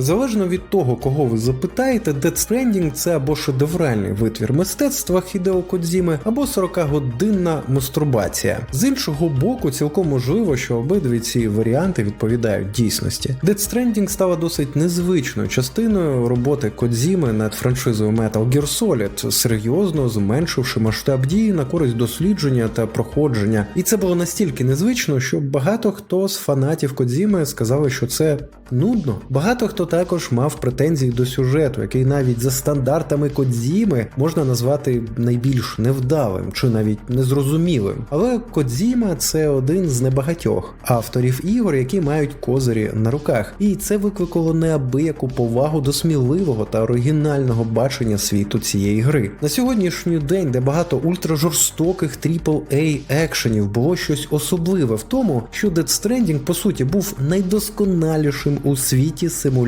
Залежно від того, кого ви запитаєте, Death Stranding – це або шедевральний витвір мистецтва Хідео Кодзіми, або 40-годинна мастурбація. З іншого боку, цілком можливо, що обидві ці варіанти відповідають дійсності. Death Stranding стала досить незвичною частиною роботи Кодзіми над франшизою Metal Gear Solid, серйозно зменшивши масштаб дії на користь дослідження та проходження. І це було настільки незвично, що багато хто з фанатів Кодзіми сказали, що це нудно. Багато хто також мав претензії до сюжету, який навіть за стандартами Кодзіми можна назвати найбільш невдалим чи навіть незрозумілим. Але Кодзіма це один з небагатьох авторів ігор, які мають козирі на руках, і це викликало неабияку повагу до сміливого та оригінального бачення світу цієї гри. На сьогоднішній день, де багато ультражорстоких AAA екшенів було щось особливе в тому, що Death Stranding по суті був найдосконалішим у світі симулятором